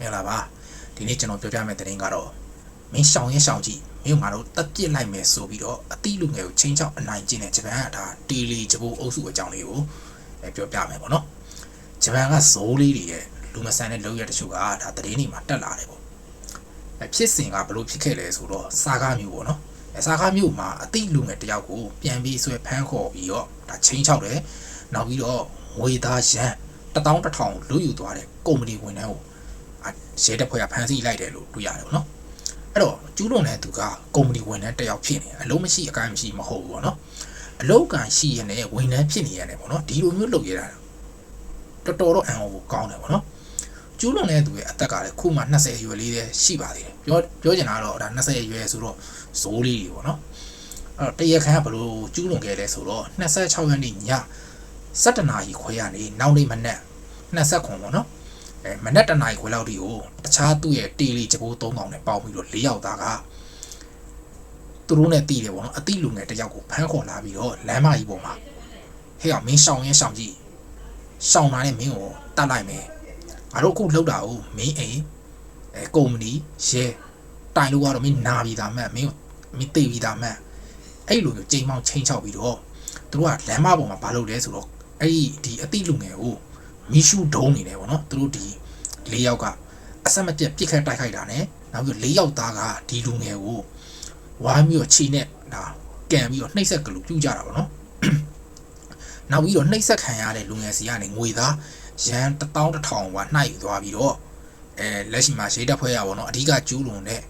မင်္ဂလာပါဒီနေ့ကျွန်တော်ပြောပြမယ့်သတင်းကတော့မင်းရှောင်ရင်ရှောင်ကြည့်မင်းငါတို့တက်ပြစ်လိုက်မယ်ဆိုပြီးတော့အတိလူငယ်ကိုချင်းချောက်အနိုင်ကျင့်တဲ့ဂျပန်ကဒါတီလီဂျပူအုပ်စုအကြောင်းလေးကိုအဲပြောပြမယ်ပေါ့နော်ဂျပန်ကဇိုးလေးတွေရဲ့လူမဆန်တဲ့လုပ်ရတဲ့တချို့ကဒါသတင်းတွေမှာတက်လာတယ်ပေါ့အဲဖြစ်စဉ်ကဘလို့ဖြစ်ခဲ့လဲဆိုတော့စာကားမျိုးပေါ့နော်အဲစာကားမျိုးမှာအတိလူငယ်တယောက်ကိုပြန်ပြီးဆွဲဖမ်းခေါ်ပြီးတော့ဒါချင်းချောက်တယ်နောက်ပြီးတော့ငွေသားရန်တထောင်တထောင်လူယူသွားတဲ့ကုမ္ပဏီဝန်ထမ်းကို ရဲတပ်ဖွဲ့ကဖမ်းဆီးလိုက်တယ်လို့တွေ့ရတယ်ဗောနော်အဲ့တော့ကျူးလွန်တဲ့သူကကုမ္ပဏီဝန်ထမ်းတစ်ယောက်ဖြစ်နေတယ်အလုံးမရှိအကိုင်းမရှိမဟုတ်ဘူးဗောနော်အလောက်ကန်ရှိရတဲ့ဝန်ထမ်းဖြစ်နေရတယ်ဗောနော်ဒီလိုမျိုးလုပ်ရတာတော်တော်တော့အံ့ဩဖို့ကောင်းတယ်ဗောနော်ကျူးလွန်တဲ့သူရဲ့အသက်ကလည်းခုမှ20အရွယ်လေးတည်းရှိပါသေးတယ်ပြောပြောချင်တာတော့ဒါ20အရွယ်ဆိုတော့ဇိုးလေးတွေဗောနော်အဲ့တော့တရခမ်းကဘလို့ကျူးလွန်ခဲ့လဲဆိုတော့26ရက်နေ့ည7နာရီခွဲရနေနောက်နေ့မနက်29ဗောနော် အဲမနက်တနာရီခွဲလောက်ဒီကိုတခြားသူ့ရဲ့တေလီချပိုး၃កောင်နဲ့ပေါင်းပြီးတော့၄ယောက်သားကသူတို့နဲ့တီးတယ်ပေါ့နော်အတိလူငယ်တစ်ယောက်ကိုဖမ်းခေါ်လာပြီးတော့လမ်းမကြီးပေါ်မှာဟဲ့အောင်မင်းရှောင်ရင်ရှောင်ကြည့်ရှောင်လာတဲ့မင်းကိုတတ်လိုက်မယ်ငါတို့အခုလှုပ်တာကိုမင်းအိမ်အဲကုမ္ပဏီရဲတိုင်လို့ကတော့မင်းနာပြီးသားမှတ်မင်းမင်းသိပြီးသားမှတ်အဲ့လိုမျိုးချိန်မောင်းချိန်ချောက်ပြီးတော့သူတို့ကလမ်းမပေါ်မှာဘာလုပ်လဲဆိုတော့အဲ့ဒီဒီအတိလူငယ်ကိုမီရှူဒုံးနေတယ်ဗောနော်သူတို့ဒီ ၄ယောက်ကအဆက်မပြတ်ပြစ်ခတ်တိုက်ခိုက်တာ ਨੇ နောက်ပြီး၄ယောက်သားကဒီလူငယ်ကိုဝိုင်းပြီးတော့ခြေနဲ့ဒါကန်ပြီးတော့နှိပ်စက်ကလူပြူကြတာဗောနော်နောက်ပြီးတော့နှိပ်စက်ခံရတဲ့လူငယ်စီကနေငွေသားရန်1000တစ်ထောင်ကနှိုက်ယူသွားပြီးတော့အဲလက်ရှိမှာရေးတပ်ဖွဲ့ရဗောနော်အဓိကကျူးလွန်တဲ့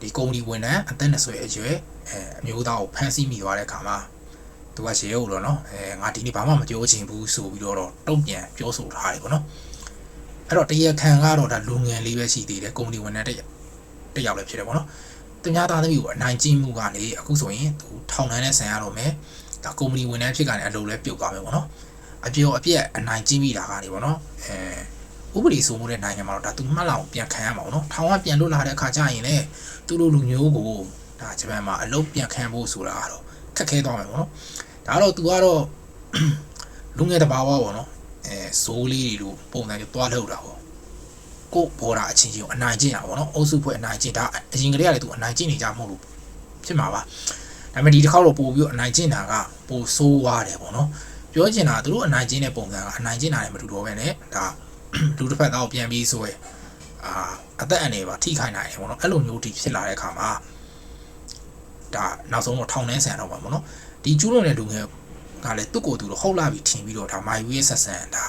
ဒီကုမ္ပဏီဝန်ထမ်းအသက်20အရွယ်အဲအမျိုးသားကိုဖမ်းဆီးမိသွားတဲ့အခါမှာသူကရှေ့ဟုတ်တော့နော်အဲငါဒီနေ့ဘာမှမပြောချင်ဘူးဆိုပြီးတော့တုံ့ပြန်ပြောဆိုထားတယ်ပေါ့နော် အဲ့တော့တရားခံကတော့ဒါလူငယ်လေးပဲရှိသေးတယ်ကုမ္ပဏီဝန်ထမ်းတစ်ယောက်တစ်ယောက်လည်းဖြစ်တယ်ပေါ့နော်သူများသားသမီးကိုအနိုင်ကျင့်မှုကနေအခုဆိုရင်သူထောင်ထဲနဲ့ဆန်ရတော့မယ်ဒါကုမ္ပဏီဝန်ထမ်းဖြစ်ကနေအလုပ်လဲပြုတ်သွားမယ်ပေါ့နော်အပြောအပြက်အနိုင်ကျင့်မိတာကနေပေါ့နော်အဲဥပဒေစိုးမိုးတဲ့နိုင်ငံမှာတော့ဒါသူမှတ်လောက်ပြန်ခံရမှာပေါ့နော်ထောင်ကပြန်လွတ်လာတဲ့အခါကျရင်လေသူတို့လူမျိုးကိုဒါဂျပန်မှာအလုပ်ပြန်ခံဖို့ဆိုတာကတော့ခက်ခဲသွားမယ်ပေါ့နော်ဒါတော့ तू ကတော့လူငယ်တဘာဝပေါ့နော် အဲဇိုးလေးတွေလိုပုံစံမျိုးတွားလှုပ်တာပေါ့ကို့ဘော်တာအချင်းချင်းကိုအနိုင်ကျင့်တာပေါ့နော်အုပ်စုဖွဲ့အနိုင်ကျင့်ဒါအရင်ကတည်းကလည်း तू အနိုင်ကျင့်နေကြမဟုတ်လို့ဖြစ်မှာပါဒါပေမဲ့ဒီတစ်ခေါက်တော့ပို့ပြီးတော့အနိုင်ကျင့်တာကပိုဆိုးွားတယ်ပေါ့နော်ပြောချင်တာသူတို့အနိုင်ကျင့်တဲ့ပုံစံကအနိုင်ကျင့်တာလည်းမတူတော့ပဲねဒါလူတစ်ဖက်သားကိုပြန်ပြီးဆိုရယ်အာအသက်အန္တရာယ်ပါထိခိုက်နိုင်တယ်ပေါ့နော်အဲ့လိုမျိုးထိဖြစ်လာတဲ့အခါမှာဒါနောက်ဆုံးတော့ထောင်ထဲဆန်တော့မှာပေါ့နော်ဒီကျူးလွန်တဲ့လူငယ်ကလည်းသူ့ကိုယ်သူတော့ဟုတ်လာပြီထင်ပြီးတော့ဒါမိုင်ဝေးဆက်ဆန်ဒါ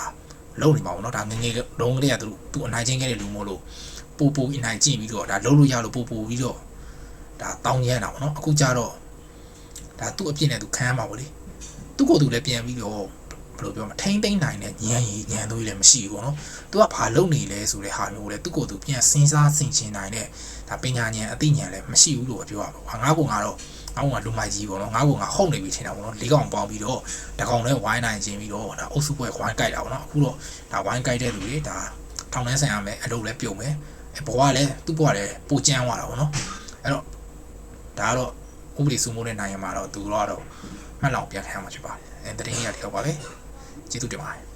လုံနေမှာပေါ့နော်ဒါငငယ်တုံးကလေးကသူသူအနိုင်ချင်းခဲ့တဲ့လူမို့လို့ပူပူအနိုင်ကျင့်ပြီးတော့ဒါလုံလို့ရလို့ပူပူပြီးတော့ဒါတောင်းရမ်းတာပေါ့နော်အခုကျတော့ဒါသူ့အပြစ်နဲ့သူခံရမှာပေါ့လေသူ့ကိုယ်သူလည်းပြန်ပြီးတော့ဘယ်လိုပြောမလဲထိမ့်သိမ့်နိုင်တဲ့ညံရီညံသွေးလည်းမရှိဘူးပေါ့နော်သူကဘာလုပ်နေလဲဆိုတဲ့ဟာမျိုးလေသူ့ကိုယ်သူပြန်စဉ်းစားဆင်ခြင်နိုင်တဲ့ဒါပညာဉာဏ်အသိဉာဏ်လည်းမရှိဘူးလို့ပြောရပါဘူးငါကောင်ကတော့ ငါ့ကလူမိုက်ကြီးပေါ့နော်ငါ့ကငါဟုတ်နေပြီထင်တာပေါ့နော်လေးကောင်ပေါင်းပြီးတော့တကောင်နဲ့ဝိုင်းနိုင်ခြင်းပြီးတော့ဒါအုပ်စုပွဲဝိုင်းကြိုက်တာပေါ့နော်အခုတော့ဒါဝိုင်းကြိုက်တဲ့လူတွေဒါထောင်ထဲဆိုင်ရမယ်အလုပ်လည်းပြုတ်မယ်အဲဘဝလည်းသူ့ဘဝလည်းပိုကျန်းသွားတာပေါ့နော်အဲ့တော့ဒါကတော့ဥပဒေစိုးမိုးတဲ့နိုင်ငံမှာတော့သူတို့ကတော့မှတ်လောက်ပြန်ခံရမှာဖြစ်ပါတယ်အဲတရင်ရတဲ့တော့ပါပဲကျေးဇူးတင်ပါတယ်